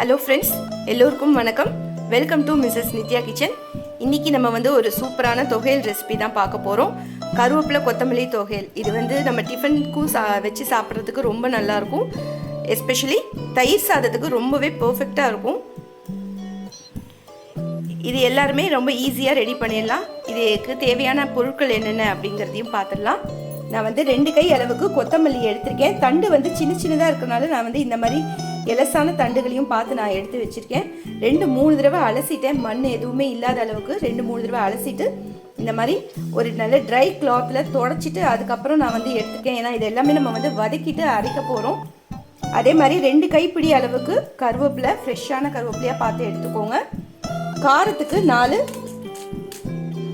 Hello friends எல்லோருக்கும் வணக்கம். Welcome to Mrs Nithya kitchen இன்றைக்கி நம்ம வந்து ஒரு சூப்பரான தொகையல் ரெசிபி தான் பார்க்க போகிறோம் கருவேப்பிலை கொத்தமல்லி தொகையல். இது வந்து நம்ம டிஃபனுக்கும் சா வச்சு சாப்பிட்றதுக்கு ரொம்ப நல்லாயிருக்கும் எஸ்பெஷலி தயிர் சாதத்துக்கு ரொம்பவே பர்ஃபெக்டாக இருக்கும். இது எல்லாருமே ரொம்ப ஈஸியாக ரெடி பண்ணிடலாம். இதுக்கு தேவையான பொருட்கள் என்னென்ன அப்படிங்கிறதையும் பார்த்துடலாம். நான் வந்து ரெண்டு கை அளவுக்கு கொத்தமல்லி எடுத்திருக்கேன். தண்டு வந்து சின்ன சின்னதாக இருக்கிறனால நான் வந்து இந்த மாதிரி எலசான தண்டுகளையும் பார்த்து நான் எடுத்து வச்சுருக்கேன். ரெண்டு மூணு தடவை அலசிட்டேன். மண் எதுவுமே இல்லாத அளவுக்கு ரெண்டு மூணு தடவை அலசிட்டு இந்த மாதிரி ஒரு நல்ல ட்ரை கிளாத்தில் தொடச்சிட்டு அதுக்கப்புறம் நான் வந்து எடுத்துருக்கேன் ஏன்னா இது எல்லாமே நம்ம வந்து வதக்கிட்டு அரைக்க போகிறோம் அதே மாதிரி ரெண்டு கைப்பிடி அளவுக்கு கருவேப்பிலை ஃப்ரெஷ்ஷான கருவேப்பிலையாக பார்த்து எடுத்துக்கோங்க. காரத்துக்கு நாலு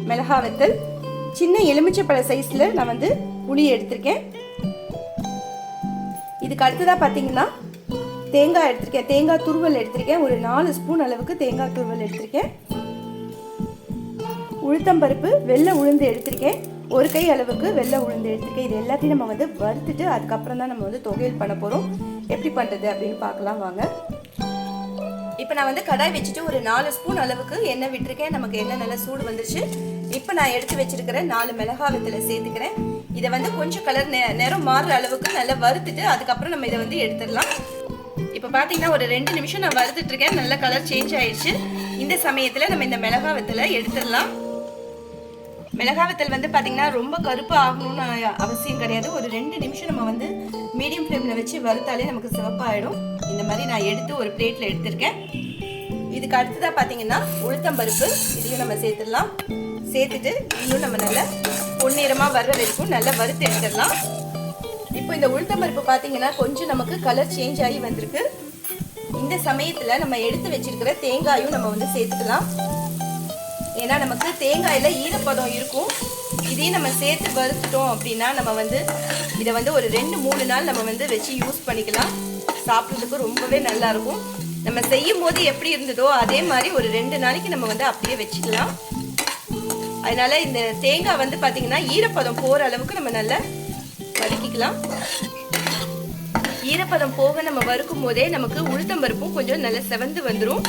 மிளகா வெத்தல் சின்ன எலுமிச்சைப்பழ சைஸில் நான் வந்து புளி எடுத்திருக்கேன். இதுக்கு அடுத்ததாக பார்த்தீங்கன்னா தேங்காய் எடுத்திருக்கேன். தேங்காய் துருவல் எடுத்திருக்கேன். ஒரு நாலு ஸ்பூன் அளவுக்கு தேங்காய் துருவல் எடுத்திருக்கேன். உளுத்தம்பருப்பு வெள்ளை உளுந்து எடுத்திருக்கேன். ஒரு கை அளவுக்கு வெள்ளை உளுந்து எடுத்திருக்கேன். இது எல்லாத்தையும் நம்ம வந்து வறுத்துட்டு அதுக்கப்புறம் தான் நம்ம வந்து தொகையல் பண்ண போகிறோம் எப்படி பண்ணுறது அப்படின்னு பார்க்கலாம் வாங்க. இப்போ நான் வந்து கடாய் வச்சுட்டு ஒரு நாலு ஸ்பூன் அளவுக்கு எண்ணெய் விட்டுருக்கேன். நமக்கு எண்ணெய் நல்லா சூடு வந்துருச்சு. இப்போ நான் எடுத்து வச்சிருக்கிற நாலு மிளகா வித்தில் சேர்த்துக்கிறேன். இதை வந்து கொஞ்சம் கலர் நிறம் மாறுற அளவுக்கு நல்லா வறுத்துட்டு அதுக்கப்புறம் நம்ம இதை வந்து எடுத்துடலாம். இப்போ பார்த்தீங்கன்னா ஒரு ரெண்டு நிமிஷம் நான் வறுத்துட்டு இருக்கேன் நல்ல கலர் சேஞ்ச் ஆயிடுச்சு. இந்த சமயத்தில் நம்ம இந்த மிளகா வத்தலை எடுத்துடலாம். மிளகா வத்தல் வந்து பார்த்தீங்கன்னா ரொம்ப கருப்பு ஆகணும்னு அவசியம் கிடையாது. ஒரு ரெண்டு நிமிஷம் நம்ம வந்து மீடியம் ஃப்ளேமில் வச்சு வறுத்தாலே நமக்கு சிவப்பாயிடும். இந்த மாதிரி நான் எடுத்து ஒரு பிளேட்டில் எடுத்திருக்கேன். இதுக்கு அடுத்ததாக பார்த்தீங்கன்னா உளுத்தம்பருப்பு இதையும் நம்ம சேர்த்துடலாம். சேர்த்துட்டு இன்னும் நம்ம நல்லா பொன்னிறமாக வர்ற வரைக்கும் நல்லா வறுத்து எடுத்துடலாம். இப்போ இந்த உளுத்தம்பருப்பு பார்த்தீங்கன்னா கொஞ்சம் நமக்கு கலர் சேஞ்ச் ஆகி வந்திருக்கு. இந்த சமயத்தில் நம்ம எடுத்து வச்சிருக்கிற தேங்காயும் நம்ம வந்து சேர்த்துக்கலாம். ஏன்னா நமக்கு தேங்காயில் ஈரப்பதம் இருக்கும். இதையும் நம்ம சேர்த்து வறுத்துட்டோம் அப்படின்னா நம்ம வந்து இதை வந்து ஒரு ரெண்டு மூணு நாள் நம்ம வந்து வச்சு யூஸ் பண்ணிக்கலாம். சாப்பிட்றதுக்கு ரொம்பவே நல்லா இருக்கும். நம்ம செய்யும் போது எப்படி இருந்ததோ அதே மாதிரி ஒரு ரெண்டு நாளைக்கு நம்ம வந்து அப்படியே வச்சுக்கலாம். அதனால இந்த தேங்காய் வந்து பார்த்தீங்கன்னா ஈரப்பதம் போகிற அளவுக்கு நம்ம நல்லா வதக்கிக்கலாம். ஈரப்பதம் போக நம்ம வறுக்கும் போதே நமக்கு உளுத்தம்பருப்பும் கொஞ்சம் நல்லா செவந்து வந்துடும்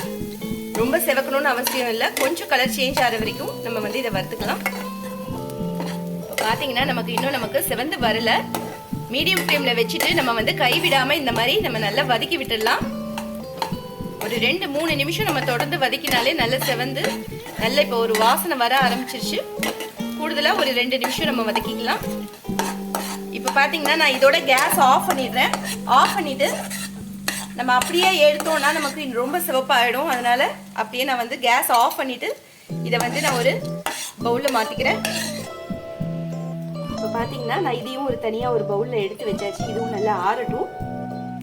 ரொம்ப செவக்கணும்னு அவசியம் இல்லை. கொஞ்சம் கலர் சேஞ்ச் ஆகிற வரைக்கும் நம்ம வந்து இதை வறுத்துக்கலாம். பார்த்தீங்கன்னா நமக்கு இன்னும் நமக்கு செவந்து வரல. மீடியம் ஃப்ளேமில் வச்சுட்டு நம்ம வந்து கைவிடாமல் இந்த மாதிரி நம்ம நல்லா வதக்கி விட்டுடலாம். ஒரு ரெண்டு மூணு நிமிஷம் நம்ம தொடர்ந்து வதக்கினாலே நல்லா செவந்து நல்ல இப்போ ஒரு வாசனை வர ஆரம்பிச்சிருச்சு. கூடுதலாக ஒரு ரெண்டு நிமிஷம் நம்ம வதக்கிக்கலாம். இப்போ பார்த்தீங்கன்னா நான் இதோட கேஸ் ஆஃப் பண்ணிடுறேன். ஆஃப் பண்ணிவிட்டு நம்ம அப்படியே எடுத்தோம்னா நமக்கு ரொம்ப சிவப்பாகிடும் அதனால் அப்படியே நான் வந்து கேஸ் ஆஃப் பண்ணிவிட்டு இதை வந்து நான் ஒரு பவுலில் மாற்றிக்கிறேன் இப்போ பார்த்தீங்கன்னா நான் இதையும் ஒரு தனியாக ஒரு பவுலில் எடுத்து வச்சாச்சு. இதுவும் நல்லா ஆறட்டும்.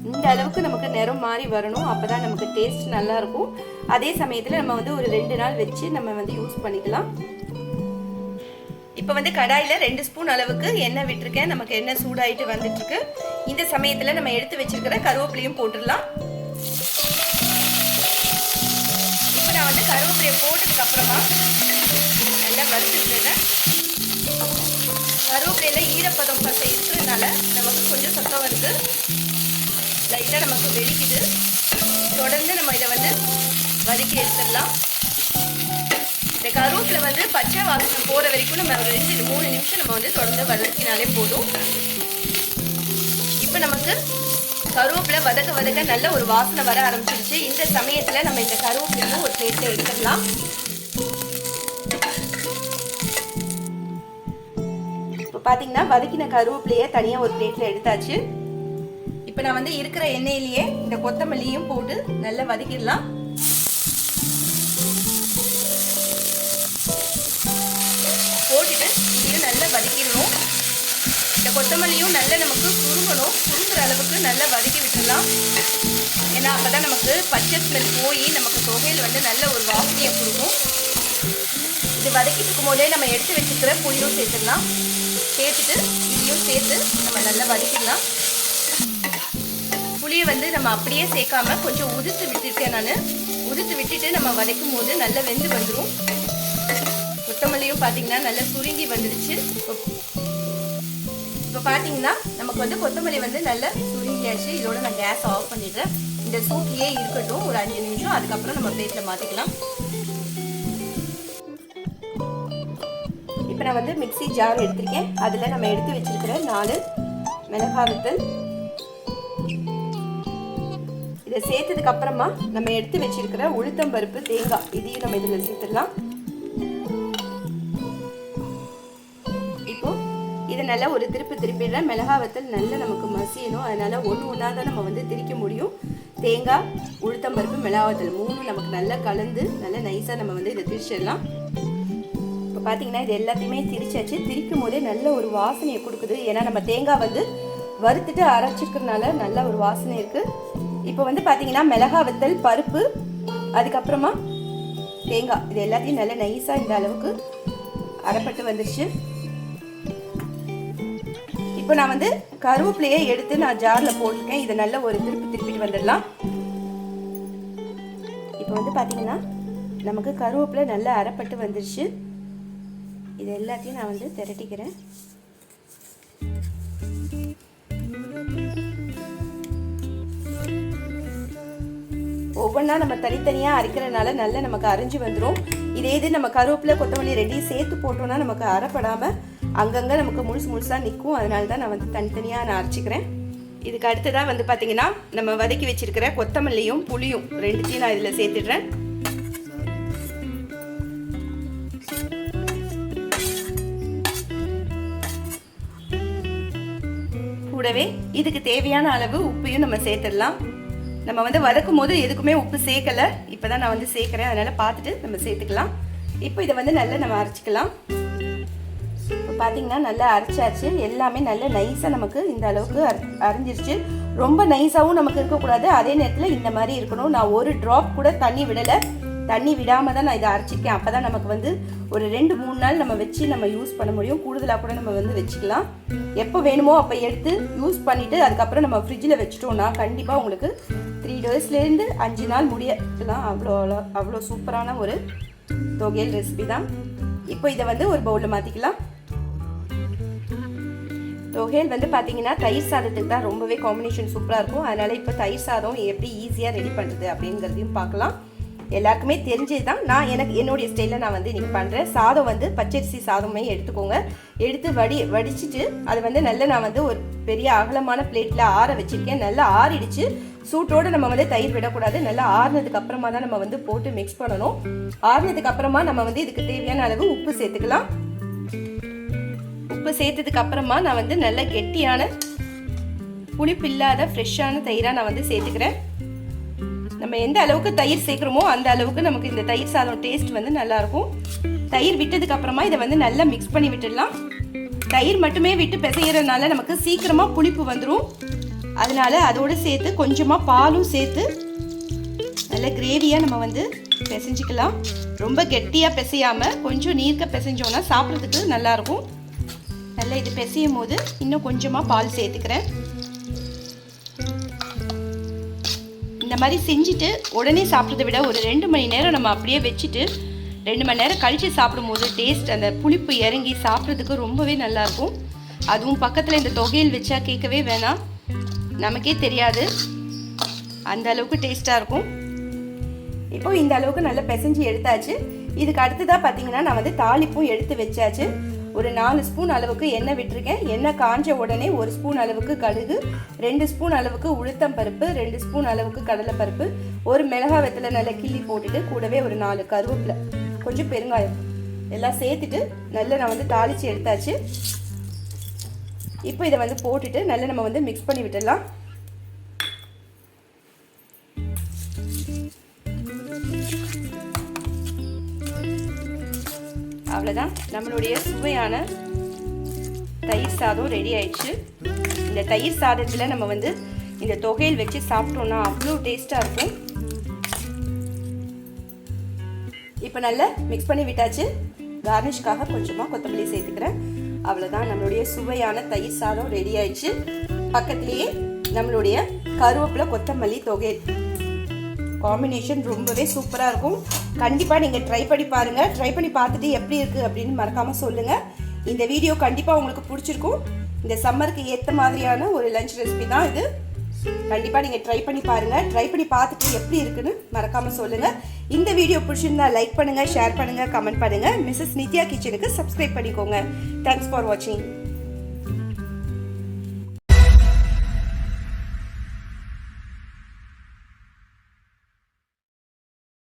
இந்த அளவுக்கு நமக்கு நிறம் மாறி வரணும். அப்போ தான் நமக்கு டேஸ்ட் நல்லா இருக்கும். அதே சமயத்தில் நம்ம வந்து ஒரு ரெண்டு நாள் வச்சு நம்ம வந்து யூஸ் பண்ணிக்கலாம். இப்போ வந்து கடாயில் ரெண்டு ஸ்பூன் அளவுக்கு எண்ணெய் விட்டுருக்கேன். நமக்கு எண்ணெய் சூடாயிட்டு வந்துட்டுருக்கு. இந்த சமயத்தில் நம்ம எடுத்து வச்சிருக்கிற கருவேப்பிலையும் போட்டுடலாம். இப்போ நான் வந்து கருவேப்பிலையை போட்டதுக்கு அப்புறமா நல்லா வறுத்துருக்கேன் கருவேப்பிலையில் ஈரப்பதம் பசை இருக்கிறதுனால நமக்கு கொஞ்சம் சத்தம் வருது. லைட்டாக நமக்கு வெடிக்குது. தொடர்ந்து நம்ம இதை வந்து வதக்கி எடுத்துடலாம். கருவேப்பில வந்து பச்சை வாசனை போகிற வரைக்கும் நம்ம ஒரு ரெண்டு மூணு நிமிஷம் நம்ம வந்து தொடர்ந்து வதக்கினாலே போதும். இப்போ நமக்கு கருவேப்பிலை வதக்க வதக்க நல்ல ஒரு வாசனை வர ஆரம்பிச்சிருச்சு. இந்த சமயத்தில் நம்ம இந்த கருவேப்பிலையும் ஒரு சேர்த்து எடுத்துடலாம். இப்போ பார்த்தீங்கன்னா வதக்கின கருவேப்பிலையே தனியாக ஒரு பிளேட்டில் எடுத்தாச்சு. இப்போ நான் வந்து இருக்கிற எண்ணெயிலேயே இந்த கொத்தமல்லியும் போட்டு நல்லா வதக்கிடலாம். நமக்கு சுருங்கணும் சுருங்குற அளவுக்கு நல்லா வதக்கி விட்டுடலாம். ஏன்னா அப்போ தான் நமக்கு பச்சை ஸ்மெல் போய் நமக்கு தொகையில் வந்து நல்ல ஒரு வாசனையை கொடுக்கும். இது வதக்கிட்டு இருக்கும் போதே நம்ம எடுத்து வச்சுக்கிற புளியும் சேர்த்துடலாம். சேர்த்துட்டு இதையும் சேர்த்து நம்ம நல்லா வதக்கிடலாம். புளியை வந்து நம்ம அப்படியே சேர்க்காம கொஞ்சம் உதிர்த்து விட்டுருக்கேன் நான். உதுத்து விட்டுட்டு நம்ம வதக்கும் போது நல்லா வெந்து வந்துடும் கொத்தமல்லியும் பார்த்தீங்கன்னா நல்லா சுருங்கி வந்துடுச்சு பார்த்தீங்கன்னா நமக்கு வந்து கொத்தமல்லி வந்து நல்லா சுருங்கியாச்சு. இதோட நான் கேஸ் ஆஃப் பண்ணிடுறேன். இந்த சூப்லேயே இருக்கட்டும் ஒரு அஞ்சு நிமிஷம். அதுக்கப்புறம் நம்ம பிளேட்டில் மாற்றிக்கலாம் இப்போ நான் வந்து மிக்ஸி ஜார் எடுத்திருக்கேன். அதில் நம்ம எடுத்து வச்சிருக்கிற நாலு மிளகா வித்தல் இதை சேர்த்ததுக்கு அப்புறமா நம்ம எடுத்து வச்சிருக்கிற உளுத்தம் பருப்பு தேங்காய் இதையும் நம்ம இதில் சேர்த்துடலாம். இதை நல்லா ஒரு திருப்பி திருப்பிடுறேன் மிளகா வத்தல் நல்லா நமக்கு மசியணும். அதனால் ஒன்று ஒன்றா தான் நம்ம வந்து திரிக்க முடியும். தேங்காய் உளுத்தம் பருப்பு மிளகா வத்தல் மூணும் நமக்கு நல்லா கலந்து நல்லா நைஸாக நம்ம வந்து இதை திரிச்சிடலாம். இப்போ பார்த்தீங்கன்னா இது எல்லாத்தையுமே திரிச்சாச்சு. திரிக்கும் போதே நல்ல ஒரு வாசனையை கொடுக்குது. ஏன்னா நம்ம தேங்காய் வந்து வறுத்துட்டு அரைச்சிக்கிறதுனால நல்ல ஒரு வாசனை இருக்குது இப்போ வந்து பார்த்தீங்கன்னா மிளகா வத்தல் பருப்பு அதுக்கப்புறமா தேங்காய். இது எல்லாத்தையும் நல்லா நைஸாக இந்த அளவுக்கு அரைப்பட்டு வந்துருச்சு. இப்போ நான் வந்து கருவேப்பிலையை எடுத்து நான் ஜாரில் போட்டிருக்கேன். இதை நல்ல ஒரு திருப்பி திருப்பிட்டு வந்துடலாம். இப்போ வந்து பார்த்தீங்கன்னா நமக்கு கருவேப்பிலை நல்லா அரைப்பட்டு வந்துருச்சு. இது எல்லாத்தையும் நான் வந்து திரட்டிக்கிறேன். ஒவ்வொன்றா நம்ம தனித்தனியாக அரைக்கிறனால நல்லா நமக்கு அரைஞ்சி வந்துடும் இதே இது நம்ம கருவேப்பிலை கொத்தமல்லி ரெண்டையும் சேர்த்து போட்டோம்னா நமக்கு அரைப்படாமல் அங்கங்கே நமக்கு முழுசு முழுசாக நிற்கும் அதனால தான் நான் வந்து தனித்தனியாக நான் அரைச்சிக்கிறேன். இதுக்கு அடுத்ததாக வந்து பார்த்தீங்கன்னா நம்ம வதக்கி வச்சிருக்கிற கொத்தமல்லியும் புளியும் ரெண்டுத்தையும் நான் இதில் சேர்த்துடுறேன். கூடவே இதுக்கு தேவையான அளவு உப்பையும் நம்ம சேர்த்துடலாம். நம்ம வந்து வதக்கும் போது எதுக்குமே உப்பு சேர்க்கல. இப்போதான் நான் வந்து சேர்க்குறேன். அதனால பார்த்துட்டு நம்ம சேர்த்துக்கலாம். இப்போ இதை வந்து நல்லா நம்ம அரைச்சிக்கலாம். பார்த்தீங்கன்னா நல்லா அரைச்சாச்சு. எல்லாமே நல்லா நைஸாக நமக்கு இந்த அளவுக்கு அரைஞ்சிருச்சு. ரொம்ப நைஸாகவும் நமக்கு இருக்கக்கூடாது. அதே நேரத்தில் இந்த மாதிரி இருக்கணும். நான் ஒரு ட்ராப் கூட தண்ணி விடலை. தண்ணி விடாமல் தான் நான் இதை அரைச்சிருக்கேன். அப்போ தான் நமக்கு வந்து ஒரு ரெண்டு மூணு நாள் நம்ம வச்சு நம்ம யூஸ் பண்ண முடியும். கூடுதலாக கூட நம்ம வந்து வச்சுக்கலாம். எப்போ வேணுமோ அப்போ எடுத்து யூஸ் பண்ணிவிட்டு அதுக்கப்புறம் நம்ம ஃப்ரிட்ஜில் வச்சுட்டோம்னா கண்டிப்பாக உங்களுக்கு த்ரீ டேஸ்லேருந்து அஞ்சு நாள் முடியலாம். அவ்வளோ அவ்வளோ சூப்பரான ஒரு தொகையல் ரெசிபி தான். இப்போ இதை வந்து ஒரு பவுலில் மாற்றிக்கலாம் தொகையல் வந்து பார்த்தீங்கன்னா தயிர் சாதத்துக்கு தான் ரொம்பவே காம்பினேஷன் சூப்பராக இருக்கும். அதனால் இப்போ தயிர் சாதம் எப்படி ஈஸியாக ரெடி பண்ணுறது அப்படிங்கிறதையும் பார்க்கலாம். எல்லாருக்குமே தெரிஞ்சது தான் நான் எனக்கு என்னுடைய ஸ்டைலில் நான் வந்து இன்றைக்கி பண்ணுறேன் சாதம் வந்து பச்சரிசி சாதமே எடுத்துக்கோங்க. எடுத்து வடி வடிச்சிட்டு அது வந்து நல்லா நான் வந்து ஒரு பெரிய அகலமான பிளேட்டில் ஆற வச்சுருக்கேன். நல்லா ஆறிடுச்சு. சூட்டோடு நம்ம வந்து தயிர் விடக்கூடாது. நல்லா ஆறுனதுக்கு அப்புறமா தான் நம்ம வந்து போட்டு மிக்ஸ் பண்ணணும். ஆறுனதுக்கு அப்புறமா நம்ம வந்து இதுக்கு தேவையான அளவு உப்பு சேர்த்துக்கலாம். உப்பு சேர்த்ததுக்கு அப்புறமா நான் வந்து நல்ல கெட்டியான புளிப்பு இல்லாத ஃப்ரெஷ்ஷான தயிராக நான் வந்து சேர்த்துக்கிறேன். நம்ம எந்த அளவுக்கு தயிர் சேர்க்குறோமோ அந்த அளவுக்கு நமக்கு இந்த தயிர் சாதம் டேஸ்ட் வந்து நல்லாயிருக்கும். தயிர் விட்டதுக்கு அப்புறமா இதை வந்து நல்லா மிக்ஸ் பண்ணி விட்டுடலாம். தயிர் மட்டுமே விட்டு பிசைகிறதுனால நமக்கு சீக்கிரமாக புளிப்பு வந்துடும் அதனால அதோடு சேர்த்து கொஞ்சமாக பாலும் சேர்த்து நல்ல கிரேவியாக நம்ம வந்து பிசைஞ்சிக்கலாம். ரொம்ப கெட்டியாக பிசையாமல் கொஞ்சம் நீர்க்க பிசைஞ்சோன்னா சாப்பிட்றதுக்கு நல்லாயிருக்கும். நல்லா இது பிசையும் போது இன்னும் கொஞ்சமாக பால் சேர்த்துக்கிறேன். இந்த மாதிரி செஞ்சுட்டு உடனே சாப்பிட்றத விட ஒரு ரெண்டு மணி நேரம் நம்ம அப்படியே வச்சுட்டு ரெண்டு மணி நேரம் கழித்து சாப்பிடும்போது டேஸ்ட் அந்த புளிப்பு இறங்கி சாப்பிட்றதுக்கு ரொம்பவே நல்லாயிருக்கும். அதுவும் பக்கத்தில் இந்த தொகையில் வச்சா கேட்கவே வேணாம். நமக்கே தெரியாது. அந்த அளவுக்கு டேஸ்ட்டாக இருக்கும். இப்போ இந்த அளவுக்கு நல்லா பிசைஞ்சு எடுத்தாச்சு. இதுக்கு அடுத்ததாக பார்த்தீங்கன்னா நான் வந்து தாளிப்பும் எடுத்து வச்சாச்சு. ஒரு நாலு ஸ்பூன் அளவுக்கு எண்ணெய் விட்டுருக்கேன். எண்ணெய் காஞ்ச உடனே ஒரு ஸ்பூன் அளவுக்கு கடுகு ரெண்டு ஸ்பூன் அளவுக்கு உளுத்தம் பருப்பு ரெண்டு ஸ்பூன் அளவுக்கு கடலைப்பருப்பு ஒரு மிளகாய் வெத்தலை நல்லா கிள்ளி போட்டுட்டு கூடவே ஒரு நாலு கருவேப்பிலை கொஞ்சம் பெருங்காயம். எல்லாம் சேர்த்துட்டு நல்லா நான் வந்து தாளித்து எடுத்தாச்சு. இப்போ இதை வந்து போட்டுட்டு நல்லா நம்ம வந்து மிக்ஸ் பண்ணி விட்டுடலாம். அவ்வளோதான் நம்மளுடைய சுவையான தயிர் சாதம் ரெடி ஆயிடுச்சு. இந்த தயிர் சாதத்தில் நம்ம வந்து இந்த தொகையில் வச்சு சாப்பிட்டோம்னா அவ்வளோ டேஸ்ட்டாக இருக்கும். இப்போ நல்லா மிக்ஸ் பண்ணி விட்டாச்சு. கார்னிஷ்காக கொஞ்சமாக கொத்தமல்லி சேர்த்துக்கிறேன். அவ்வளோதான் நம்மளுடைய சுவையான தயிர் சாதம் ரெடி ஆயிடுச்சு. பக்கத்துலேயே நம்மளுடைய கருவேப்பிலை கொத்தமல்லி தொகை காம்பினேஷன் ரொம்பவே சூப்பராக இருக்கும். கண்டிப்பாக நீங்கள் ட்ரை பண்ணி பாருங்கள் ட்ரை பண்ணி பார்த்துட்டு எப்படி இருக்குது அப்படின்னு மறக்காமல் சொல்லுங்கள் இந்த வீடியோ கண்டிப்பாக உங்களுக்கு பிடிச்சிருக்கும். இந்த சம்மருக்கு ஏற்ற மாதிரியான ஒரு லஞ்ச் ரெசிபி தான் இது. கண்டிப்பாக நீங்கள் ட்ரை பண்ணி பாருங்கள் ட்ரை பண்ணி பார்த்துட்டு எப்படி இருக்குன்னு மறக்காமல் சொல்லுங்கள் இந்த வீடியோ பிடிச்சிருந்தா லைக் பண்ணுங்கள் ஷேர் பண்ணுங்கள் கமெண்ட் பண்ணுங்கள் மிஸ்ஸஸ் நித்யா கிச்சனுக்கு சப்ஸ்கிரைப் பண்ணிக்கோங்க. தேங்க்ஸ் ஃபார் வாட்சிங்